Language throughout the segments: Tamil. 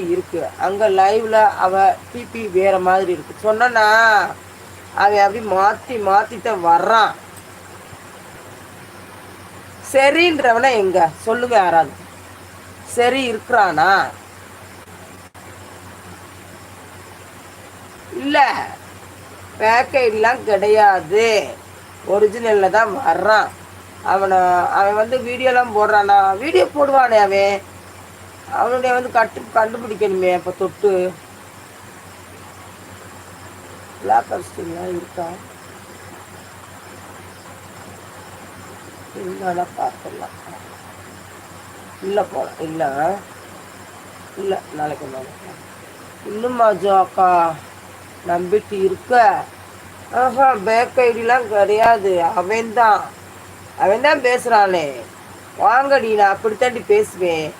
இருக்கு. அங்க லைவ்ல அவ பிபி வேற மாதிரி இருக்கு. சொன்னா அவன் அப்படி மாத்தி மாத்திட்ட வர்றான் சரின்றவன எங்க? சொல்லுங்க யாராவது. சரி இருக்கிறானா? இல்ல. பேக்கெட்லாம் கிடையாது. ஒரிஜினல்ல தான் வர்றான். அவனை அவன் வந்து வீடியோலாம் போடுறானா? வீடியோ போடுவானே அவன். அவனுடைய வந்து கட்டு கண்டுபிடிக்கணுமே அப்போ தொட்டு. பிளாக் அடிச்சிட்டிங்களா இருக்கா? இருந்தாலும் பார்த்துடலாம் இல்லை போகலாம் இல்லை. இல்லை நாளைக்கு நாளைக்கு இன்னும்மா அக்கா. நம்பிட்டு இருக்க. ஆஹா பேக் ஐடிலாம் கிடையாது. அவன் தான் அவன் தான் பேசுகிறானே வாங்கடி நான் அப்படித்தாண்டி பேசுவேன்.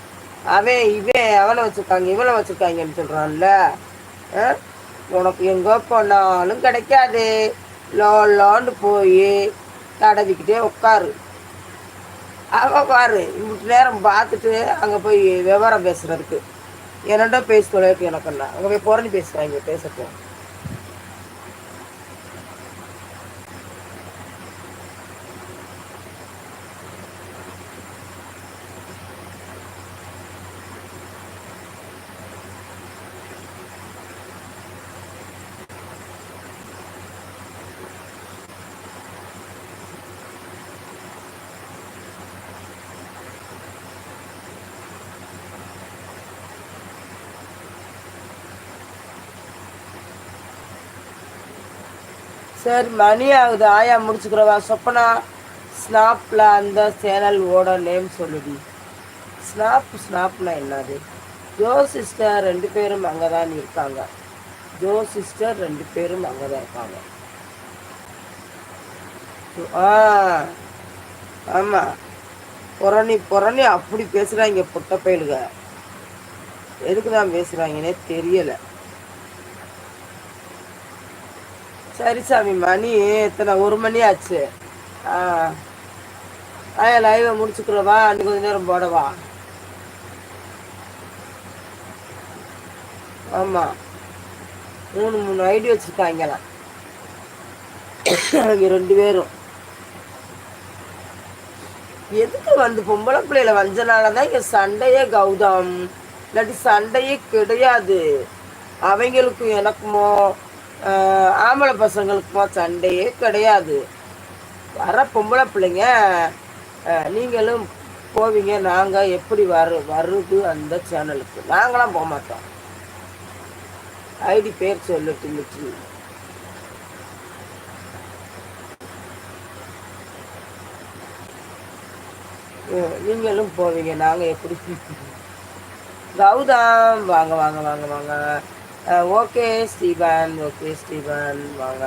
அவன் இவன் அவனை வச்சுருக்காங்க இவனை வச்சுருக்காங்கன்னு சொல்கிறான்ல உனக்கு எங்கே போனாலும் கிடைக்காது. லோலான்னு போய் தடவிக்கிட்டே உட்காரு. அவ பாரு இவ்வளோ நேரம் பார்த்துட்டு அங்கே போய் விவரம் பேசுகிறதுக்கு என்னடா பேசி தொலைக்கு எனக்குண்ணா அங்கே போய் புறணி பேசுகிறாங்க பேசப்போ சரி மணி ஆகுது. ஆயா முடிச்சுக்கிறவா. சொப்பனா ஸ்னாப்பில் அந்த சேனல் ஓட நேம் சொல்லுடி. ஸ்னாப் ஸ்னாப்னா என்னது? ஜோ சிஸ்டர் ரெண்டு பேரும் அங்கே தான் இருக்காங்க. ஜோ சிஸ்டர் ரெண்டு பேரும் அங்கே தான் இருக்காங்க ஆ ஆமாம் புறணி புறணி அப்படி பேசுகிறாங்க புட்ட எதுக்கு தான் பேசுகிறாங்கன்னே தெரியலை. சரி சாமி மணி எத்தனை? ஒரு மணி ஆச்சு. ஆ. லைவை முடிச்சுக்கிறவா அன்னைக்கு கொஞ்ச நேரம் போடவா ஆமாம் மூணு மூணு ஐடி வச்சுருக்காங்களாம். அவங்க ரெண்டு பேரும். எதுக்கு வந்து பொம்பளை பிள்ளையில வஞ்சனால தான் இங்கே சண்டையே கௌதம்? இல்லாட்டி சண்டையே கிடையாது. அவங்களுக்கும் எனக்குமோ ஆம்பளை பசங்களுக்குமா சண்டையே கிடையாது. வர பொம்பளை பிள்ளைங்க நீங்களும் போவீங்க. நாங்கள் எப்படி வரு வருது அந்த சேனலுக்கு? நாங்களாம் போக மாட்டோம். ஐடி பேர் சொல்லிட்டு மிச்சு நீங்களும் போவீங்க. நாங்கள் எப்படி? கௌதம் வாங்க வாங்க வாங்க வாங்க. ஓகே ஸ்டீபன் ஓகே ஸ்டீபன் வாங்க.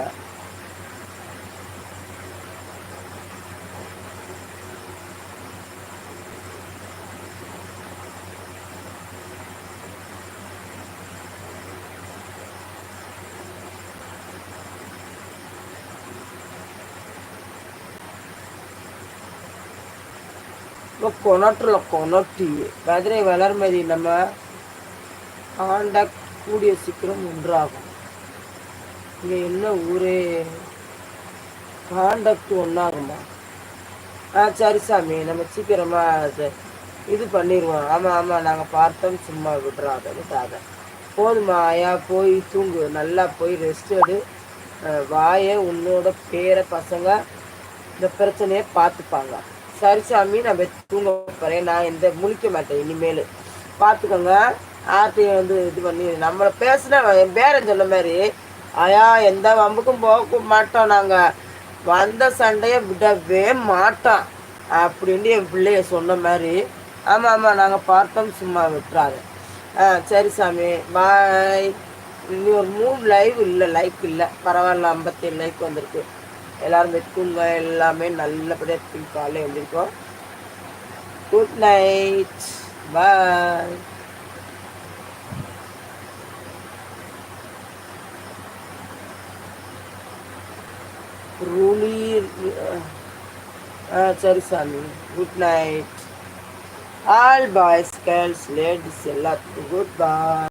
கொனட்டுல கொணட்டி மதுரை வளர்மதி நம்ம காண்டக்ட் கூடிய சீக்கிரம் ஒன்றாகும். இங்கே என்ன ஊரே? காண்டக்ட் ஒன்றாகுமா ஆ சரி சாமி நம்ம சீக்கிரமாக இது பண்ணிடுவோம் ஆமாம் ஆமாம் நாங்கள் பார்த்தோம் சும்மா விடுறாதன்னு விட்டாத போதுமா ஆயா போய் தூங்கு. நல்லா போய் ரெஸ்ட் எடு. வாயை உன்னோட பேர பசங்க இந்த பிரச்சனையை பார்த்துப்பாங்க. சரி சாமி நான் தூங்க போகிறேன் நான் எந்த முழிக்க மாட்டேன் இனிமேல். பார்த்துக்கோங்க. யார்கிட்டையும் வந்து இது பண்ணி நம்மளை பேசுனா என் பேரன் சொன்ன மாதிரி ஆயா எந்த வம்புக்கும் போக மாட்டோம் நாங்கள் வந்த சண்டையை விடவே மாட்டோம். அப்படின்ட்டு என் பிள்ளைய சொன்ன மாதிரி ஆமாம் ஆமாம் நாங்கள் பார்த்தோம் சும்மா விட்டுறாரு ஆ சரி சாமி பாய். இன்னும் ஒரு மூணு லைவ் இல்லை லைக் இல்லை. பரவாயில்ல ஐம்பத்தேழு லைக் வந்திருக்கு. எல்லோரும் வெட்டுங்க எல்லாமே நல்லபடியாக காலையில் எழுந்திருக்கோம். Good night. பாய். ரூலி ஆ சரி சாமி good night all boys girls ladies எல்லாத்துக்கும் குட் பாய்